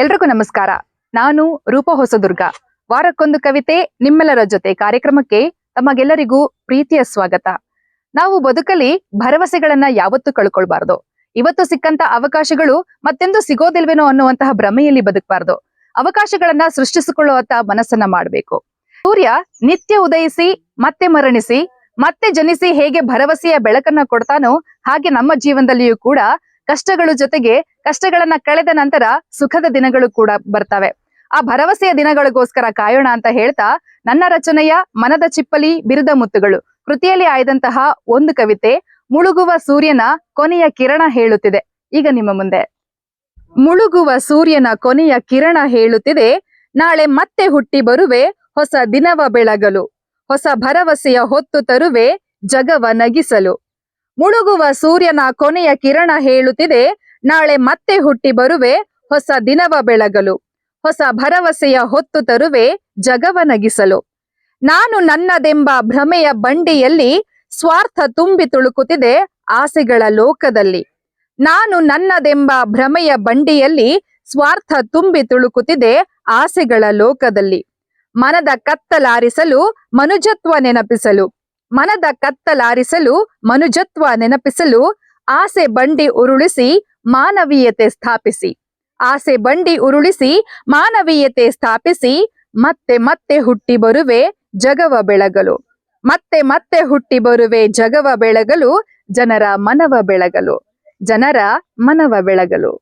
ಎಲ್ರಿಗೂ ನಮಸ್ಕಾರ. ನಾನು ರೂಪ ಹೊಸದುರ್ಗ. ವಾರಕ್ಕೊಂದು ಕವಿತೆ ನಿಮ್ಮೆಲ್ಲರ ಜೊತೆ ಕಾರ್ಯಕ್ರಮಕ್ಕೆ ತಮಗೆಲ್ಲರಿಗೂ ಪ್ರೀತಿಯ ಸ್ವಾಗತ. ನಾವು ಬದುಕಲಿ ಭರವಸೆಗಳನ್ನ ಯಾವತ್ತೂ ಕಳ್ಕೊಳ್ಬಾರ್ದು. ಇವತ್ತು ಸಿಕ್ಕಂತ ಅವಕಾಶಗಳು ಮತ್ತೆಂದು ಸಿಗೋದಿಲ್ವೇನೋ ಅನ್ನುವಂತಹ ಭ್ರಮೆಯಲ್ಲಿ ಬದುಕಬಾರ್ದು. ಅವಕಾಶಗಳನ್ನ ಸೃಷ್ಟಿಸಿಕೊಳ್ಳುವಂತ ಮನಸ್ಸನ್ನ ಮಾಡಬೇಕು. ಸೂರ್ಯ ನಿತ್ಯ ಉದಯಿಸಿ, ಮತ್ತೆ ಮರಣಿಸಿ, ಮತ್ತೆ ಜನಿಸಿ ಹೇಗೆ ಭರವಸೆಯ ಬೆಳಕನ್ನ ಕೊಡ್ತಾನೋ ಹಾಗೆ ನಮ್ಮ ಜೀವನದಲ್ಲಿಯೂ ಕೂಡ ಕಷ್ಟಗಳು ಜೊತೆಗೆ ಕಷ್ಟಗಳನ್ನ ಕಳೆದ ನಂತರ ಸುಖದ ದಿನಗಳು ಕೂಡ ಬರ್ತವೆ. ಆ ಭರವಸೆಯ ದಿನಗಳಿಗೋಸ್ಕರ ಕಾಯೋಣ ಅಂತ ಹೇಳ್ತಾ ನನ್ನ ರಚನೆಯ ಮನದ ಚಿಪ್ಪಲಿ ಬಿರುದ ಮುತ್ತುಗಳು. ಕೃತಿಯಲ್ಲಿ ಆಯ್ದಂತಹ ಒಂದು ಕವಿತೆ, ಮುಳುಗುವ ಸೂರ್ಯನ ಕೊನೆಯ ಕಿರಣ ಹೇಳುತ್ತಿದೆ. ಈಗ ನಿಮ್ಮ ಮುಂದೆ. ಮುಳುಗುವ ಸೂರ್ಯನ ಕೊನೆಯ ಕಿರಣ ಹೇಳುತ್ತಿದೆ. ನಾಳೆ ಮತ್ತೆ ಹುಟ್ಟಿ ಬರುವೆ, ಹೊಸ ದಿನವ ಬೆಳಗಲು. ಹೊಸ ಭರವಸೆಯ ಹೊತ್ತು ತರುವೆ, ಜಗವ ನಗಿಸಲು. ಮುಳುಗುವ ಸೂರ್ಯನ ಕೊನೆಯ ಕಿರಣ ಹೇಳುತ್ತಿದೆ. ನಾಳೆ ಮತ್ತೆ ಹುಟ್ಟಿ ಬರುವೆ ಹೊಸ ದಿನವ ಬೆಳಗಲು. ಹೊಸ ಭರವಸೆಯ ಹೊತ್ತು ತರುವೆ ಜಗವ ನಗಿಸಲು ನಾನು ನನ್ನದೆಂಬ ಭ್ರಮೆಯ ಬಂಡಿಯಲ್ಲಿ ಸ್ವಾರ್ಥ ತುಂಬಿ ತುಳುಕುತ್ತಿದೆ ಆಸೆಗಳ ಲೋಕದಲ್ಲಿ. ನಾನು ನನ್ನದೆಂಬ ಭ್ರಮೆಯ ಬಂಡಿಯಲ್ಲಿ ಸ್ವಾರ್ಥ ತುಂಬಿ ತುಳುಕುತ್ತಿದೆ ಆಸೆಗಳ ಲೋಕದಲ್ಲಿ. ಮನದ ಕತ್ತಲಾರಿಸಲು ಮನುಜತ್ವ ನೆನಪಿಸಲು. ಮನದ ಕತ್ತಲಾರಿಸಲು ಮನುಜತ್ವ ನೆನಪಿಸಲು ಆಸೆ ಬಂಡಿ ಉರುಳಿಸಿ ಮಾನವೀಯತೆ ಸ್ಥಾಪಿಸಿ. ಆಸೆ ಬಂಡಿ ಉರುಳಿಸಿ ಮಾನವೀಯತೆ ಸ್ಥಾಪಿಸಿ. ಮತ್ತೆ ಮತ್ತೆ ಹುಟ್ಟಿ ಬರುವೆ ಜಗವ ಬೆಳಗಲು. ಮತ್ತೆ ಮತ್ತೆ ಹುಟ್ಟಿ ಬರುವೆ ಜಗವ ಬೆಳಗಲು. ಜನರ ಮನವ ಬೆಳಗಲು. ಜನರ ಮನವ ಬೆಳಗಲು.